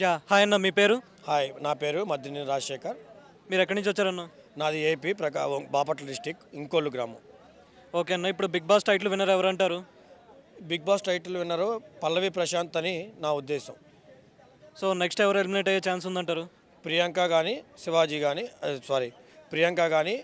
Yeah hi అన్న మీ పేరు? Hi నా పేరు మద్దిని రాజశేఖర్. మీరు ఎక్కడి నుంచి వచ్చారన్న? నాది ఏపీ ప్రకా బాపట్ల డిస్టిక్ ఇంకోళ్ళు గ్రామం. ఓకే అన్న ఇప్పుడు బిగ్ బాస్ టైటిల్ విన్నర్ ఎవరు అంటారు? Bigg Boss title winner Pallavi Prashanth అని నా ఉద్దేశం. సో నెక్స్ట్ ఎవరు ఎలిమినేట్ అయ్యే ఛాన్స్ ఉందంటారు? ప్రియాంక కానీ శివాజీ కానీ సారీ ప్రియాంక కానీ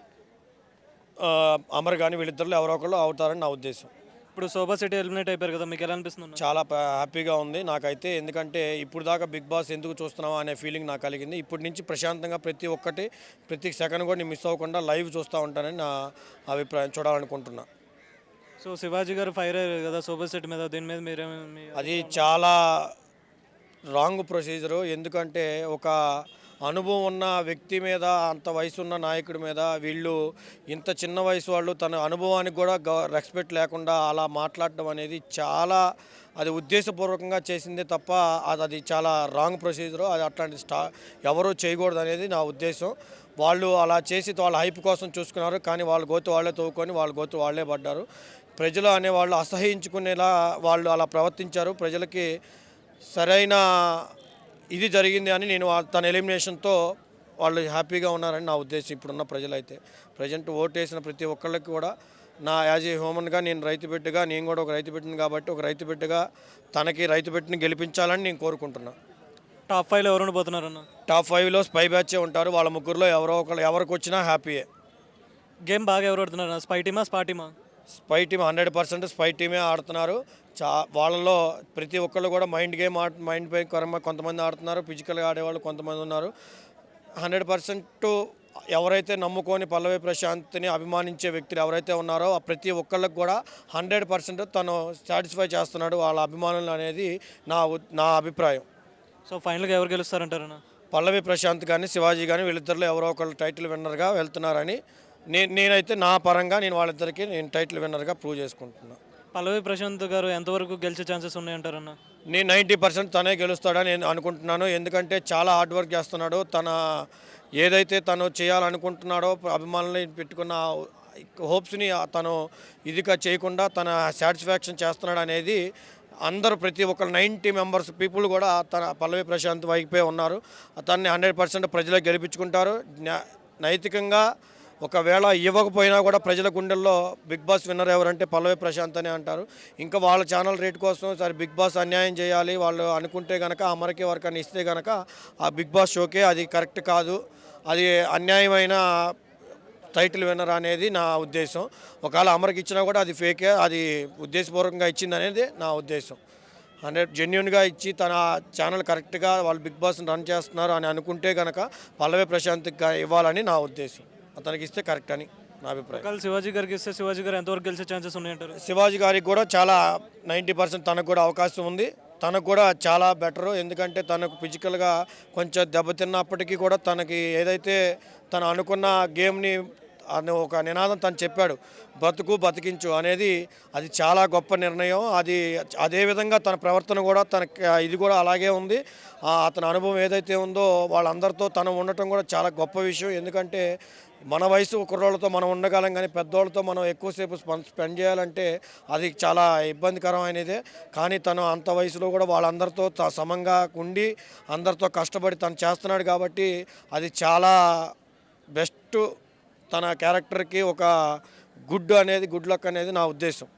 అమర్ కానీ వీళ్ళిద్దరిలో ఎవరో ఒకళ్ళు అవుతారని నా ఉద్దేశం. ఇప్పుడు శోభా శెట్టి ఎలిమినేట్ అయిపోయారు కదా మీకు ఎలా అనిపిస్తుంది? చాలా హ్యాపీగా ఉంది. నాకైతే ఎందుకంటే ఇప్పుడు దాకా బిగ్ బాస్ ఎందుకు చూస్తున్నావా అనే ఫీలింగ్ నాకు కలిగింది. ఇప్పటి నుంచి ప్రశాంతంగా ప్రతి ఒక్కటి ప్రతి సెకండ్ కూడా నేను మిస్ అవ్వకుండా లైవ్ చూస్తూ ఉంటానని నా అభిప్రాయం చూడాలనుకుంటున్నా. సో శివాజీ గారు ఫైర్ అయ్యారు కదా శోభా శెట్టి మీద దీని మీద మీరేమి మీ- అది చాలా రాంగ్ ప్రొసీజరు. ఎందుకంటే ఒక అనుభవం ఉన్న వ్యక్తి మీద అంత వయసు ఉన్న నాయకుడి మీద వీళ్ళు ఇంత చిన్న వయసు వాళ్ళు తన అనుభవానికి కూడా రెస్పెక్ట్ లేకుండా అలా మాట్లాడడం అనేది చాలా అది ఉద్దేశపూర్వకంగా చేసిందే తప్ప అది అది చాలా రాంగ్ ప్రొసీజర్ అది అట్లాంటి స్టా ఎవరూ చేయకూడదు అనేది నా ఉద్దేశం. వాళ్ళు అలా చేసి వాళ్ళ హైప్ కోసం చూసుకున్నారు. కానీ వాళ్ళ గోతు వాళ్ళే తవ్వుకొని వాళ్ళ గోతు వాళ్ళే పడ్డారు. ప్రజలు అనేవాళ్ళు అసహించుకునేలా వాళ్ళు అలా ప్రవర్తించారు. ప్రజలకి సరైన ఇది జరిగింది అని నేను తన ఎలిమినేషన్తో వాళ్ళు హ్యాపీగా ఉన్నారని నా ఉద్దేశం ఇప్పుడున్న ప్రజలైతే. ప్రజెంట్ ఓటేసిన ప్రతి ఒక్కళ్ళకి కూడా నా యాజ్ ఏ హ్యూమన్గా నేను రైతు బిడ్డగా నేను కూడా ఒక రైతు బిడ్డను కాబట్టి ఒక రైతు బిడ్డగా తనకి రైతు బిడ్డని గెలిపించాలని నేను కోరుకుంటున్నా. టాప్ ఫైవ్లో ఎవరు ఉండిపోతున్నారు అన్న? టాప్ ఫైవ్లో స్పై బ్యాచే ఉంటారు. వాళ్ళ ముగ్గురులో ఎవరో ఒకళ్ళు ఎవరికి వచ్చినా హ్యాపీయే. గేమ్ బాగా ఎవరు ఆడుతున్నారు అన్న? స్పై టీమా spa టీమా? Spy team hundred percent spy టీమే ఆడుతున్నారు. చా వాళ్ళలో ప్రతి ఒక్కళ్ళు కూడా మైండ్ గేమ్ ఆడు మైండ్ పై కొంతమంది ఆడుతున్నారు ఫిజికల్గా ఆడేవాళ్ళు కొంతమంది ఉన్నారు. హండ్రెడ్ పర్సెంట్ ఎవరైతే నమ్ముకొని పల్లవి ప్రశాంత్ని అభిమానించే వ్యక్తులు ఎవరైతే ఉన్నారో ఆ ప్రతి ఒక్కళ్ళకి కూడా హండ్రెడ్ పర్సెంట్ తను సాటిస్ఫై చేస్తున్నాడు. వాళ్ళ అభిమానులు అనేది నా నా అభిప్రాయం. సో ఫైనల్గా ఎవరు గెలుస్తారంటారన్న పల్లవి ప్రశాంత్ కానీ శివాజీ కానీ వీళ్ళిద్దరిలో ఎవరో ఒకళ్ళు టైటిల్ విన్నర్గా వెళ్తున్నారని నేను నేనైతే నా పరంగా నేను వాళ్ళిద్దరికి నేను టైటిల్ విన్నర్గా ప్రూవ్ చేసుకుంటున్నాను పల్లవి ప్రశాంత్ గారు ఎంతవరకు గెలిచే ఛాన్సెస్ ఉన్నాయంటారన్న? నేను నైంటీ పర్సెంట్ తనే గెలుస్తాడని నేను అనుకుంటున్నాను. ఎందుకంటే చాలా హార్డ్ వర్క్ చేస్తున్నాడు. తన ఏదైతే తను చేయాలనుకుంటున్నాడో అభిమానులు పెట్టుకున్న హోప్స్ని తను ఇదిగా చేయకుండా తన సాటిస్ఫాక్షన్ చేస్తున్నాడు అనేది అందరూ ప్రతి ఒక్క నైంటీ మెంబర్స్ పీపుల్ కూడా తన పల్లవి ప్రశాంత్ వైపే ఉన్నారు. తనని హండ్రెడ్ పర్సెంట్ ప్రజలకు గెలిపించుకుంటారు. నైతికంగా ఒకవేళ ఇవ్వకపోయినా కూడా ప్రజల గుండెల్లో బిగ్ బాస్ విన్నర్ ఎవరంటే పల్లవి ప్రశాంత్ అనే అంటారు. ఇంకా వాళ్ళ ఛానల్ రేట్ కోసం సరే బిగ్ బాస్ అన్యాయం చేయాలి వాళ్ళు అనుకుంటే కనుక అమరకి వర్గాన్ని ఇస్తే కనుక ఆ బిగ్ బాస్ షోకే అది కరెక్ట్ కాదు. అది అన్యాయమైన టైటిల్ విన్నర్ అనేది నా ఉద్దేశం. ఒకవేళ అమరకి ఇచ్చినా కూడా అది ఫేకే అది ఉద్దేశపూర్వకంగా ఇచ్చింది అనేది నా ఉద్దేశం. హండ్రెడ్ జెన్యున్గా ఇచ్చి తన ఛానల్ కరెక్ట్గా వాళ్ళు బిగ్ బాస్ని రన్ చేస్తున్నారు అని అనుకుంటే కనుక పల్లవి ప్రశాంత్కి ఇవ్వాలని నా ఉద్దేశం. అతనికి ఇస్తే కరెక్ట్ అని నా అభిప్రాయం. ఒకవేళ శివాజీ గారికి ఇస్తే శివాజీ గారు ఎంతవరకు గెలిచే ఛాన్సెస్ ఉన్నాయంటారు? శివాజీ గారికి కూడా చాలా నైంటీ పర్సెంట్ తనకు కూడా అవకాశం ఉంది. తనకు కూడా చాలా బెటరు. ఎందుకంటే తనకు ఫిజికల్గా కొంచెం దెబ్బతిన్నప్పటికీ కూడా తనకి ఏదైతే తను అనుకున్న గేమ్ని అని ఒక నినాదం తను చెప్పాడు. బతుకు బతికించు అనేది అది చాలా గొప్ప నిర్ణయం. అది అదే విధంగా తన ప్రవర్తన కూడా తనకి ఇది కూడా అలాగే ఉంది. ఆ అతని అనుభవం ఏదైతే ఉందో వాళ్ళందరితో తను ఉండటం కూడా చాలా గొప్ప విషయం. ఎందుకంటే మన వయసు కుర్రోళ్ళతో మనం ఉండగలం కానీ పెద్దోళ్ళతో మనం ఎక్కువసేపు స్పెండ్ చేయాలంటే అది చాలా ఇబ్బందికరమైనదే. కానీ తను అంత వయసులో కూడా వాళ్ళందరితో సమంగా ఉండి అందరితో కష్టపడి తను చేస్తున్నాడు కాబట్టి అది చాలా బెస్ట్ తన క్యారెక్టర్కి ఒక గుడ్ అనేది గుడ్ లక్ అనేది నా ఉద్దేశం.